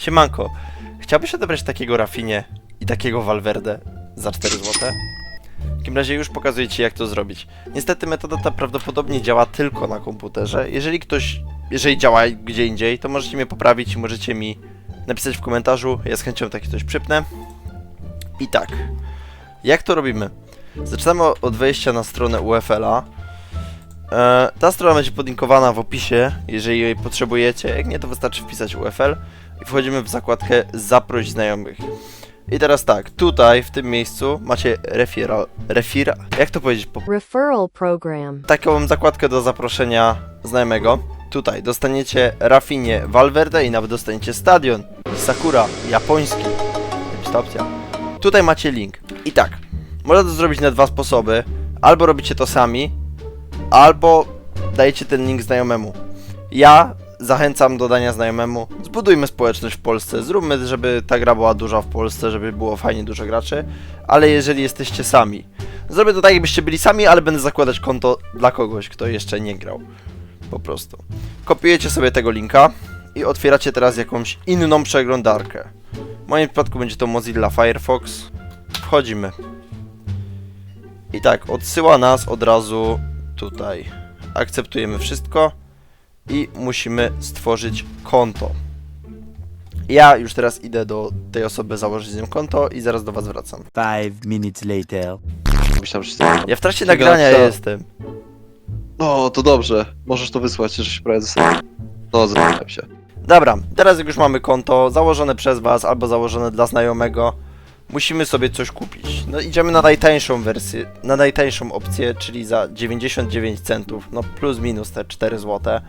Siemanko, chciałbyś odebrać takiego Rafinie i takiego Valverde za 4 zł? W takim razie już pokazuję Ci jak to zrobić. Niestety metoda ta prawdopodobnie działa tylko na komputerze. Jeżeli ktoś, jeżeli działa gdzie indziej, to możecie mnie poprawić możecie mi napisać w komentarzu. Ja z chęcią takie coś przypnę. I tak, jak to robimy? Zaczynamy od wejścia na stronę UFL-a. E, ta strona będzie podlinkowana w opisie, jeżeli jej potrzebujecie. Jak nie, to wystarczy wpisać UFL i wchodzimy w zakładkę Zaproś znajomych. I teraz tak, tutaj w tym miejscu macie referral, refira, jak to powiedzieć po Referral program. taką zakładkę do zaproszenia znajomego. Tutaj dostaniecie Rafinie Valverde i nawet dostaniecie stadion Sakura japoński. Zajebista opcja. Tutaj macie link. I tak, można to zrobić na dwa sposoby. Albo robicie to sami, albo dajecie ten link znajomemu. Ja zachęcam do dania znajomemu. Zbudujmy społeczność w Polsce. Zróbmy, żeby ta gra była duża w Polsce, żeby było fajnie dużo graczy. Ale jeżeli jesteście sami, zrobię to tak, jakbyście byli sami, ale będę zakładać konto dla kogoś, kto jeszcze nie grał. Po prostu. Kopiujecie sobie tego linka i otwieracie teraz jakąś inną przeglądarkę. W moim przypadku będzie to Mozilla Firefox. Wchodzimy. I tak, odsyła nas od razu tutaj. Akceptujemy wszystko i musimy stworzyć konto. Ja już teraz idę do tej osoby założyć z nią konto i zaraz do was wracam. Five minutes later. Myślałem, że... Ja w trakcie Ciekawe, nagrania co? jestem. No, to dobrze. Możesz to wysłać, że się prawie sobie. No, zastanawiam się. Dobra, teraz jak już mamy konto założone przez was albo założone dla znajomego, musimy sobie coś kupić. No idziemy na najtańszą wersję, na najtańszą opcję, czyli za 99 centów, no plus minus te 4 zł.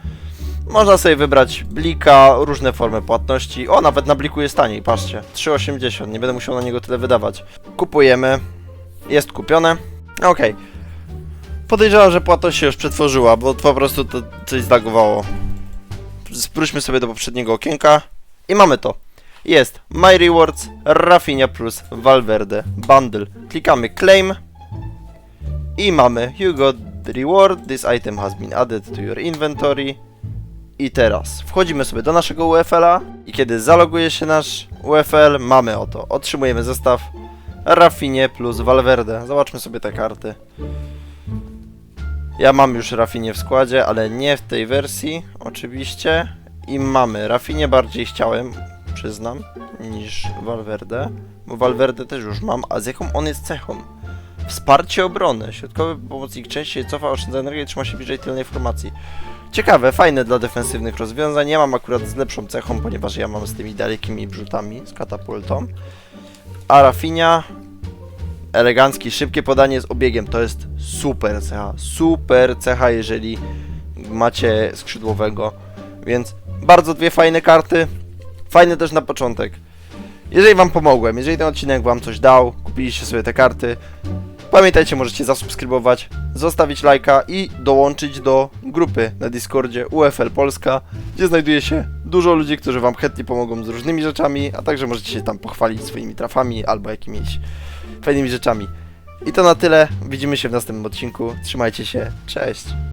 Można sobie wybrać blika, różne formy płatności. O, nawet na bliku jest taniej, patrzcie. 3,80, nie będę musiał na niego tyle wydawać. Kupujemy. Jest kupione. Okej. Podejrzewam, że płatność się już przetworzyła, bo po prostu to coś zlagowało. Spróćmy sobie do poprzedniego okienka i mamy to. Jest My Rewards, Rafinha plus Valverde Bundle. Klikamy Claim i mamy You got the reward, this item has been added to your inventory. I teraz wchodzimy sobie do naszego UFL-a i kiedy zaloguje się nasz UFL, mamy oto. Otrzymujemy zestaw Rafinie plus Valverde. Zobaczmy sobie te karty. Ja mam już Rafinie w składzie, ale nie w tej wersji, oczywiście. I mamy Rafinie bardziej chciałem, przyznam, niż Valverde. Bo Valverde też już mam, a z jaką on jest cechą? Wsparcie obrony. Środkowy pomocnik częściej cofa, oszczędza energię trzyma się bliżej tylnej formacji. Ciekawe, fajne dla defensywnych rozwiązań. Ja mam akurat z lepszą cechą, ponieważ ja mam z tymi dalekimi brzutami, z katapultą. A Rafinia elegancki, szybkie podanie z obiegiem. To jest super cecha. Super cecha, jeżeli macie skrzydłowego. Więc bardzo dwie fajne karty. Fajne też na początek. Jeżeli Wam pomogłem, jeżeli ten odcinek Wam coś dał, kupiliście sobie te karty, pamiętajcie, możecie zasubskrybować, zostawić lajka i dołączyć do grupy na Discordzie UFL Polska, gdzie znajduje się dużo ludzi, którzy Wam chętnie pomogą z różnymi rzeczami, a także możecie się tam pochwalić swoimi trafami albo jakimiś fajnymi rzeczami. I to na tyle. Widzimy się w następnym odcinku. Trzymajcie się. Cześć.